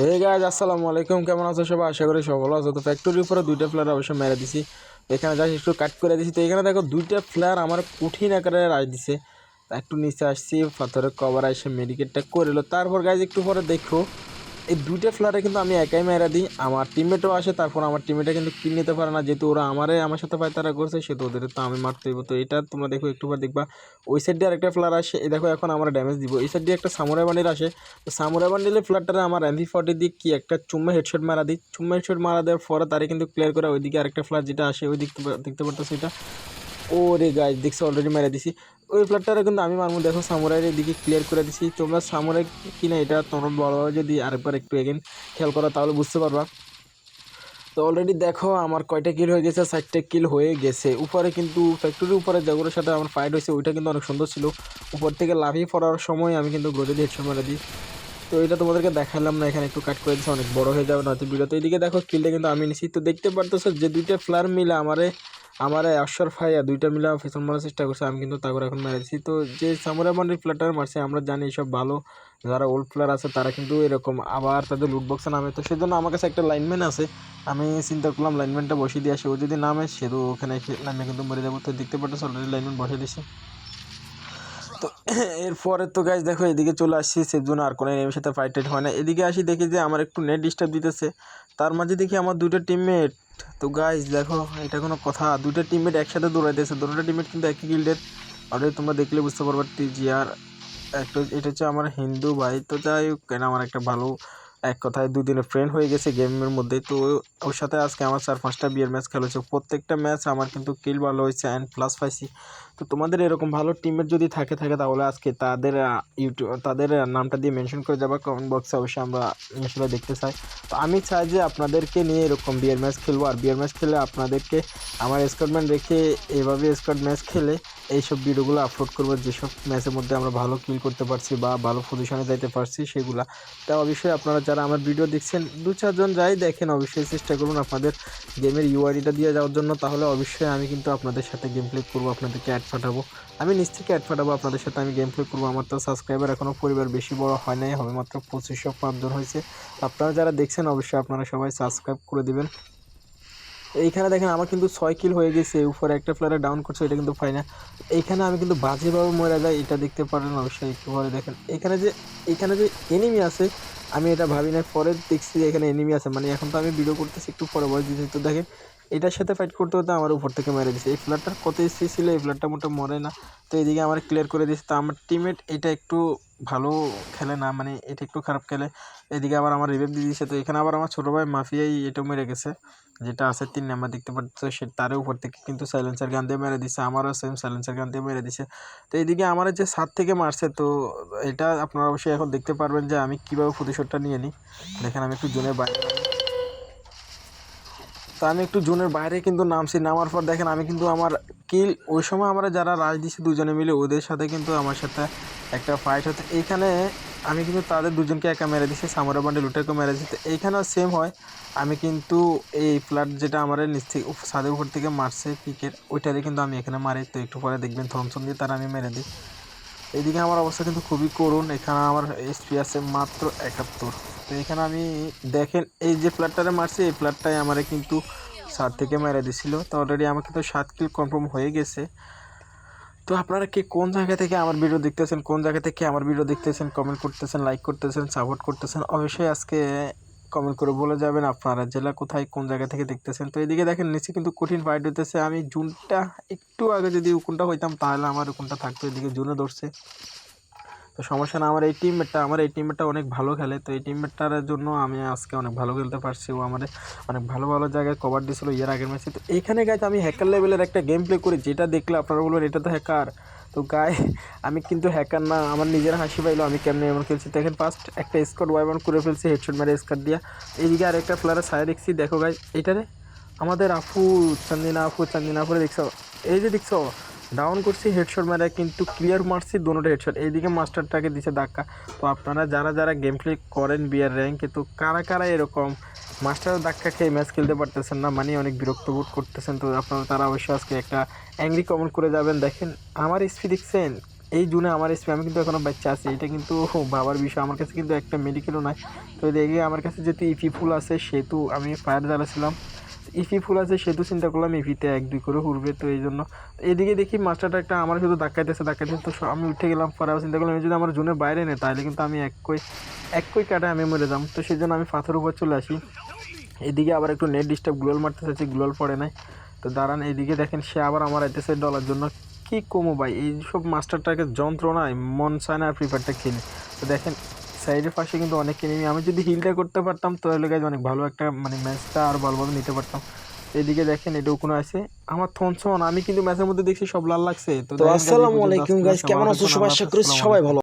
হে গাছ আসসালামু আলাইকুম। কেমন আছো সবাই? আশা করি সব ভালো আছো। তো ফ্যাক্টরির উপরে দুইটা ফ্লেয়ার অবশ্যই মেরে দিছি। এখানে যাচ্ছি একটু কাট করে দিছি। তো এখানে দেখো দুইটা ফ্লেয়ার আমার কঠিন আকারে রাজ দিছে। একটু নিচে আসছি, পাথরের কভার এসে মেডিকেটটা করে এলো তারপর গাছ একটু পরে দেখো। এই দুইটা ফ্লেয়ারে কিন্তু আমি একাই মেরা দিই। আমার টিমমেটও আসে, তারপর আমার টিমমেটে কিন্তু কিল নিতে পারে না। যেহেতু ওরা আমারে, আমার সাথে পায় তারা করছে, সেহেতু ওদের তো আমি মারতে হইব। তো এটা তোমরা দেখো একটু দেখবা। ওই সাইড দিয়ে আরেকটা ফ্লার আসে। এই দেখো, এখন আমার ড্যামেজ দিব। এই সাইড দিয়ে একটা সামুরাই বান্ডিল আসে। তো সামুরাই বান্ডিলের ফ্লারটারে আমার এমভি ফর্টি দিয়ে কি একটা চুম্মা হেডশট মারা দিই। চুম্মা হেডশট মারা দেওয়ার পরে তারে কিন্তু ক্লিয়ার করে ওইদিকে আরেকটা ফ্লার যেটা আসে, ওই দিক দেখতে পারতো সেটা ও রে গাছ দেখছি অলরেডি মেরে দিছি। ওই ফ্ল্যাটটারে কিন্তু আমি মারমু দেখো সামুরাইয়ের এদিকে ক্লিয়ার করে দিছি। তোমরা সামুরাই কিনা এটা তোমরা বড়ভাবে যদি আরেকবার একটু এগেন খেয়াল করো, তাহলে বুঝতে পারবা। তো অলরেডি দেখো আমার কয়টা কিল হয়ে গেছে ষাটটা কিল হয়ে গেছে। উপরে কিন্তু ফ্যাক্টরির উপরে যেগুলোর সাথে আমার ফাইট হয়েছে, ওইটা কিন্তু অনেক সুন্দর ছিল। উপর থেকে লাফিয়ে পড়ার সময় আমি কিন্তু গ্রোজে হেডশট মেরে দিই। তো এটা তোমাদেরকে দেখালাম না, এখানে একটু কাট করে দিচ্ছে, অনেক বড় হয়ে যাবে, নয়তো ভিডিও তো এইদিকে দেখো কিলটা কিন্তু আমি নিছি। তো দেখতে পারতেছো যে দুইটা ফ্লার মিলে আমারে আমার অশ্বর ফাইয়া দুইটা মিলা ফেসন মারার চেষ্টা করছে, আমি কিন্তু তারপর এখন মেরেছি তো যে সামুরা বান্ডির ফ্ল্যাটার মারছে, আমরা জানি সব ভালো। যারা ওল্ড প্লেয়ার আছে, তারা কিন্তু এরকম। আবার তাদের লুটবক্সে নামে। তো সেজন্য আমার কাছে একটা লাইনম্যান আছে। আমি চিন্তা করলাম লাইনম্যানটা বসিয়ে দিয়ে আসি। ও যদি নামে সে তো ওখানে এসে নামে কিন্তু মরে যাব। তো দেখতে পাচ্ছ অলরেডি লাইনম্যান বসে দিছি। তো এরপরে তো গাছ দেখো, এদিকে চলে আসছি। জন্য আর কোনো এনিমির সাথে ফাইট টাইট হয় না। এদিকে আসি দেখি যে আমার একটু নেট ডিস্টার্ব দিতেছে। তার মাঝে দেখি আমার দুটো টিমমেট তো গাইজ দেখো, এটা কোনো কথা। দুইটা টিমমেট একসাথে দৌড়াইতেছে। দুটো টিমমেট কিন্তু একই গিল্ডের অলরেডি তোমরা দেখলে বুঝতে পারবে টিজি আর একটা এটা হচ্ছে আমার হিন্দু ভাই। তো যাই হোক, কেন আমার একটা ভালো, এক কথায় দুদিনের ফ্রেন্ড হয়ে গেছে গেমের মধ্যে। তো ওর সাথে আজকে আমার চার পাঁচটা বিয়ের ম্যাচ খেলেছে প্রত্যেকটা ম্যাচ আমার কিন্তু কিল ভালো হয়েছে অ্যান্ড প্লাস পাইছি। তো তোমাদের এরকম ভালো টিমের যদি থাকে থাকে তাহলে আজকে তাদের ইউটিউব তাদের নামটা দিয়ে মেনশন করে যাবা। কমেন্ট বক্সে অবশ্যই আমরা আসলে দেখতে চাই। তো আমি চাই যে আপনাদেরকে নিয়ে এরকম বিয়ের ম্যাচ খেলব। আর বিয়ের ম্যাচ খেলে আপনাদেরকে আমার স্কটম্যান রেখে এভাবে স্কট ম্যাচ খেলে এইসব ভিডিওগুলো আপলোড করব। যেসব ম্যাচের মধ্যে আমরা ভালো কিল করতে পারছি বা ভালো পজিশনে যাইতে পারছি সেগুলা। তা অবশ্যই আপনারা যারা আমার ভিডিও দেখছেন, দু চারজন যাই দেখেন, অবশ্যই চেষ্টা করুন আপনাদের গেমের ইউআইডিটা দিয়ে যাওয়ার জন্য। তাহলে অবশ্যই আমি কিন্তু আপনাদের সাথে গেম প্লে করব, আপনাদেরকে অ্যাড পাঠাবো আমি নিজ থেকে অ্যাড পাঠাবো আপনাদের সাথে আমি গেম প্লে করব। আমার তো সাবস্ক্রাইবার এখনও পরিবার বেশি বড় হয় নাই, হবে মাত্র পঁচিশশো পাঁচজন হয়েছে। আপনারা যারা দেখছেন, অবশ্যই আপনারা সবাই সাবস্ক্রাইব করে দিবেন। এইখানে দেখেন, আমার কিন্তু ছয় কিল হয়ে গেছে উপরে একটা প্লেয়ারে ডাউন করছে, এটা কিন্তু পাই না এইখানে আমি কিন্তু বাজেভাবে মরে যাই, এটা দেখতে পারেন অবশ্যই একটু পরে দেখেন। এখানে যে এখানে যে এনিমি আছে, আমি এটা ভাবি না পরে দেখছি যে এখানে এনিমি আছে। মানে এখন তো আমি ভিডিও করতেছি, একটু পরে বয়স দিতে তো দেখেন এটার সাথে ফাইট করতে হতে আমার উপর থেকে মেরে দিছে। এই ফ্ল্যাটটার কত এসি ছিল, এই ফ্ল্যাটটা মোটা মরে না। তো এদিকে আমার ক্লিয়ার করে দিচ্ছে তো আমার টিমমেট এটা একটু ভালো খেলে না মানে এটা একটু খারাপ খেলে। এদিকে আবার আমার রিভেভ দিয়ে দিয়েছে তো এখানে আবার আমার ছোটো ভাই মাফিয়াই এটা মেরে গেছে, যেটা আছে তিন নাম্বার দেখতে পাচ্ছ। সে তারও উপর থেকে কিন্তু সাইলেন্সার গান দিয়ে মেরে দিছে। আমারও সেম সাইলেন্সার গান দিয়ে মেরে দিছে। তো এইদিকে আমার যে সাত থেকে মারছে, তো এটা আপনারা অবশ্যই এখন দেখতে পারবেন যে আমি কীভাবে প্রতিশোধটা নিয়ে নিই। দেখেন আমি একটু জোনের বাইরে তো আমি একটু জোনের বাইরে কিন্তু নামছি। নামার পর দেখেন আমি কিন্তু আমার কিল ওই সময় আমরা যারা রাজ দিছি দুজনে মিলে, ওদের সাথে কিন্তু আমার সাথে একটা ফাইট হতো। এইখানে আমি কিন্তু তাদের দুজনকে একা মেরে দিছি, সামরা বান্ডে লুটেকেও মেরে দিচ্ছি এইখানেও সেম হয়। আমি কিন্তু এই ফ্ল্যাট যেটা আমার নিচ থেকে ছাদের উপর থেকে মারছে পিকের ওইটারে কিন্তু আমি এখানে মারি। তো একটু পরে দেখবেন থমসন দিয়ে তারা আমি মেরে দিই। এদিকে আমার অবস্থা কিন্তু খুবই করুণ। এখানে আমার এসপি আছে মাত্র একাত্তর। তো এখানে আমি দেখেন, এই যে ফ্ল্যাটটারে মারছি, এই ফ্ল্যাটটাই আমারে কিন্তু সাত থেকে মেরে দিছিল। তো অলরেডি আমাকে তো সাত কিল কনফার্ম হয়ে গেছে। তো আপনারা কে কোন জায়গা থেকে আমার ভিডিও দেখতেছেন, কোন জায়গা থেকে আমার ভিডিও দেখতেছেন কমেন্ট করতেছেন লাইক করতেছেন সাপোর্ট করতেছেন, অবশ্যই আজকে কমেন্ট করে বলে যাবেন আপনারা জেলা কোথায়, কোন জায়গা থেকে দেখতেছেন। তো এদিকে দেখেন, নিচে কিন্তু কঠিন ফাইট হইতেছে। আমি জুনটা, একটু আগে যদি উকুনটা হইতাম, তাহলে আমার উকুনটা থাকতো। এদিকে জুনে ধরছে। তো সমস্যা না, আমার এই টিমমেটটা আমার এই টিমমেটটা অনেক ভালো খেলে। তো এই টিমমেটটার জন্য আমি আজকে অনেক ভালো খেলতে পারছি ও আমাদের অনেক ভালো ভালো জায়গায় কভার দিয়েছিল ইয়ার আগের ম্যাচে তো এইখানে গাইতে আমি হ্যাকার লেভেলের একটা গেম প্লে করি, যেটা দেখলে আপনারা বলবেন, এটা তো হ্যাকার তো গায়ে আমি কিন্তু হ্যাকার না, আমার নিজের হাসি পাইলো, আমি কেমনে এমন খেলছি? দেখেন ফার্স্ট একটা স্কট ওয়ান করে ফেলছি হেডশট মেরে স্কট দিয়া। এইদিকে আর একটা প্লেয়ারের সাইড দেখছি, দেখো গাই এইটারে আমাদের আফু, চান্দিনা আফু, চান্দিনা আফুরে দেখছ? এই যে দেখছ? ডাউন করছি হেডশট মারা, কিন্তু ক্লিয়ার মারছি দুটোটা হেডশট এইদিকে মাস্টারটাকে দিছে ধাক্কা। তো আপনারা যারা যারা গেম প্লে করেন বিয়ার র্যাঙ্কে তো কারা কারা এরকম মাস্টার ধাক্কা খেয়ে ম্যাচ খেলতে পারতেছেন না মানে অনেক বিরক্ত বোধ করতেছেন, তো আপনারা, তারা অবশ্যই আজকে একটা অ্যাংরি কমেন্ট করে যাবেন। দেখেন, আমার স্পি দেখছেন? এই জুনে আমার স্পি আমি কিন্তু এখনও বাচ্চা আছে। এটা কিন্তু বাবার বিষয়। আমার কাছে কিন্তু একটা মেডিকেলও নাই। তো দেখে আমার কাছে যেহেতু ইপি ফুল আছে, সেহেতু আমি ফায়ার জ্বালাছিলাম। ইপি ফুল আছে, সেহেতু চিন্তা করলাম ইপিতে এক, দুই করে উঠবে তো এই জন্য এদিকে দেখি মাস্টারটা একটা আমার শুধু ধাক্কাইতেছে ধাক্কাইতেছে, তো আমি উঠে গেলাম, পরে চিন্তা করলাম যদি আমার জুনে বাইরে নেয়, তাহলে কিন্তু আমি এক কই এক কই কাটে আমি মরে যাম, তো সেই জন্য আমি পাথর উপর চলে আসি। এদিকে আবার একটু নেট ডিস্টার্ব গ্লোয়াল মারতে চাচ্ছি গ্লোয়াল পড়ে নাই, তো দাঁড়ান, এদিকে দেখেন সে আবার আমার আইতেছে ডলার জন্য। কী কমো ভাই, এইসব মাস্টারটাকে যন্ত্রণায় মন চায় না আর প্রিপারটা খেলি। তো দেখেন সাইডের পাশে কিন্তু অনেক এনিমি আমি যদি হিলটা করতে পারতাম তাহলে গাছ অনেক ভালো একটা মানে ম্যাচটা আর ভালোভাবে নিতে পারতাম। এদিকে দেখেন এটা কোনো আছে। আমার থনসন আমি কিন্তু ম্যাচের মধ্যে দেখছি সব লাল লাগছে। তো আসসালামু আলাইকুম গাইস কেমন আছো? সবাই আশা করি সবাই। ভালো।